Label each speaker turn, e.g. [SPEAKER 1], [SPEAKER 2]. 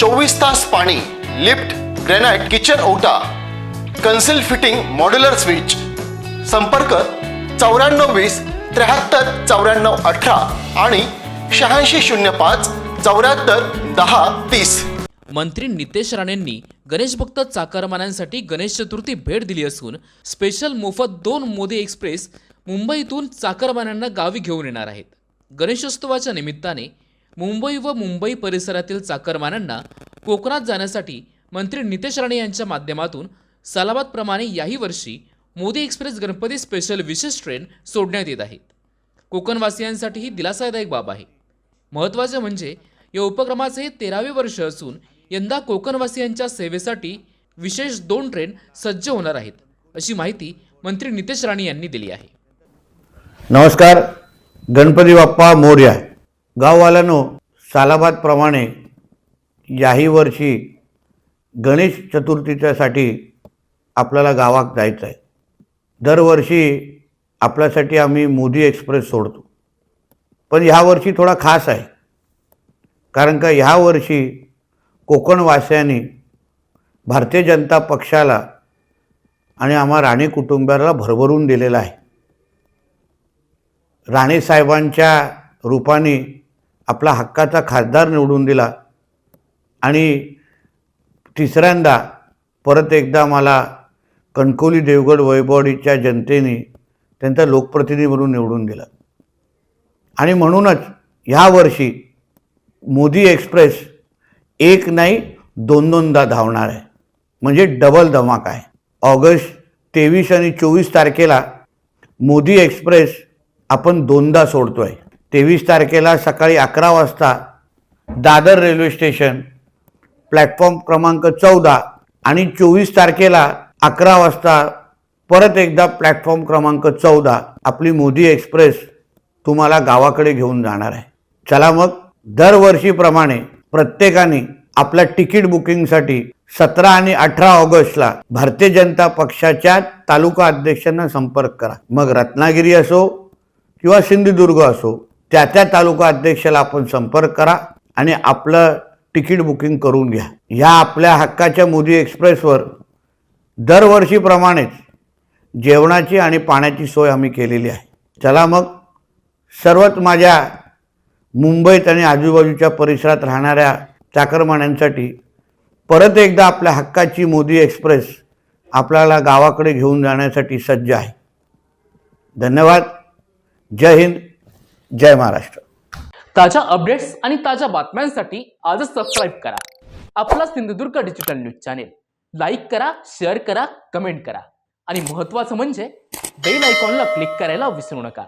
[SPEAKER 1] चोवीस तास पाणी लिफ्ट ग्रेनाइट किचन ओटा कन्सिल फिटिंग मॉड्युलर स्विच. संपर्क चौऱ्याण्णव वीस त्र्याहत्तर चौऱ्याण्णव अठरा आणि शहाऐंशी शून्य पाच चौऱ्याहत्तर दहा तीस.
[SPEAKER 2] मंत्री नितेश राणेंनी गणेश भक्त चाकरमान्यांसाठी गणेश चतुर्थी भेट दिली असून स्पेशल मोफत दोन मोदी एक्सप्रेस मुंबईतून चाकरमान्यांना गावी घेऊन येणार आहेत. गणेशोत्सवाच्या निमित्ताने मुंबई व मुंबई परिसरातील चाकरमानांना कोकणात जाण्यासाठी मंत्री नितेश राणे यांच्या माध्यमातून सलाबादप्रमाणे याही वर्षी मोदी एक्सप्रेस गणपती स्पेशल विशेष ट्रेन सोडण्यात येत आहेत कोकणवासियांसाठी ही दिलासादायक बाब आहे. महत्त्वाचं म्हणजे या उपक्रमाचे हे तेरावे वर्ष असून यंदा कोकणवासियांच्या सेवेसाठी विशेष दोन ट्रेन सज्ज होणार आहेत अशी माहिती मंत्री नितेश राणे यांनी दिली आहे.
[SPEAKER 3] नमस्कार. गणपती बाप्पा मोर्या गाववाल्यानो सालाबादप्रमाणे याही वर्षी गणेश चतुर्थीच्यासाठी आपल्याला गावात जायचं आहे. दरवर्षी आपल्यासाठी आम्ही मोदी एक्सप्रेस सोडतो. पण ह्या वर्षी थोडा खास आहे. कारण का ह्या वर्षी कोकणवासियांनी भारतीय जनता पक्षाला आणि आम्हा राणे कुटुंबियाला भरभरून दिलेला आहे. राणेसाहेबांच्या रूपाने आपला हक्काचा खासदार निवडून दिला. आणि तिसऱ्यांदा परत एकदा मला कणकोली देवगड वैभवडीच्या जनतेने त्यांचा लोकप्रतिनिधी म्हणून निवडून दिला. आणि म्हणूनच ह्या वर्षी मोदी एक्सप्रेस एक नाही दोन दोनदा धावणार आहे. म्हणजे डबल धमाका आहे. ऑगस्ट तेवीस आणि चोवीस तारखेला मोदी एक्सप्रेस आपण दोनदा सोडतो आहे तेवीस तारखेला सकाळी अकरा वाजता दादर रेल्वे स्टेशन प्लॅटफॉर्म क्रमांक चौदा आणि चोवीस तारखेला अकरा वाजता परत एकदा प्लॅटफॉर्म क्रमांक चौदा आपली मोदी एक्सप्रेस तुम्हाला गावाकडे घेऊन जाणार आहे. चला मग दरवर्षीप्रमाणे प्रत्येकाने आपल्या तिकीट बुकिंगसाठी सतरा आणि अठरा ऑगस्टला भारतीय जनता पक्षाच्या तालुका अध्यक्षांना संपर्क करा. मग रत्नागिरी असो किंवा सिंधुदुर्ग असो त्या त्या तालुका अध्यक्षाला आपण संपर्क करा आणि आपलं तिकीट बुकिंग करून घ्या. ह्या आपल्या हक्काच्या मोदी एक्सप्रेसवर दरवर्षीप्रमाणेच जेवणाची आणि पाण्याची सोय आम्ही केलेली आहे. चला मग सर्वच माझ्या मुंबईत आणि आजूबाजूच्या परिसरात राहणाऱ्या चाकरमान्यांसाठी परत एकदा आपल्या हक्काची मोदी एक्सप्रेस आपल्याला गावाकडे घेऊन जाण्यासाठी सज्ज आहे. धन्यवाद. जय हिंद. जय महाराष्ट्र.
[SPEAKER 2] ताज्या अपडेट्स आणि ताज्या बातम्यांसाठी आजच सबस्क्राईब करा. आपला Sindhudurg digital news channel like करा शेअर करा कमेंट करा. आणि महत्त्वाचं म्हणजे बेल आयकॉनला क्लिक करायला विसरू नका.